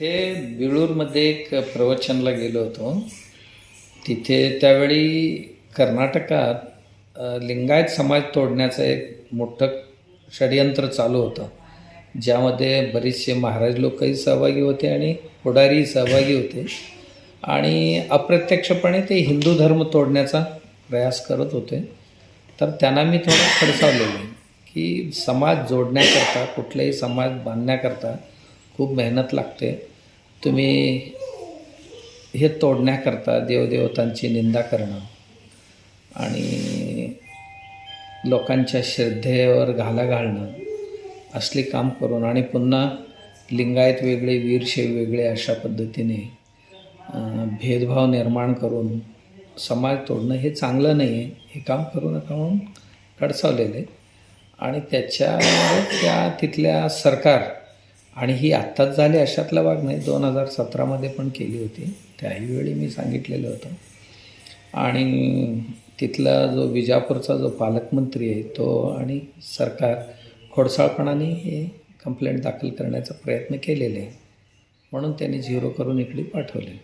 ते बिळूरमध्ये एक प्रवचनला गेलो होतो. तिथे त्यावेळी कर्नाटकात लिंगायत समाज तोडण्याचं एक मोठं षडयंत्र चालू होतं. ज्यामध्ये बरेचसे महाराज लोकही सहभागी होते आणि पुढारीही सहभागी होते. आणि अप्रत्यक्षपणे ते हिंदू धर्म तोडण्याचा प्रयास करत होते. तर त्यांना मी थोडं खडसावलेलं की समाज जोडण्याकरता कुठलाही समाज बांधण्याकरता खूप मेहनत लागते. तुम्ही हे तोडण्याकरता देवदेवतांची निंदा करणं आणि लोकांच्या श्रद्धेवर घाला घालणं असली काम करून आणि पुन्हा लिंगायत वेगळे वीरशैव वेगळे अशा पद्धतीने भेदभाव निर्माण करून समाज तोडणं हे चांगलं नाही आहे हे काम करू नका म्हणून कडसावलेलं आहे आणि त्याच्या त्या तिथल्या सरकार आणि ही आत्ताच झाली अशातला भाग नाही. दोन हजार सतरामध्ये पण केली होती. त्याही वेळी मी सांगितलेलं होतं. आणि तिथला जो विजापूरचा जो पालकमंत्री आहे तो आणि सरकार खोडसाळपणाने हे कंप्लेंट दाखल करण्याचा प्रयत्न केलेले आहे. म्हणून त्यांनी झिरो करून इकडे पाठवले.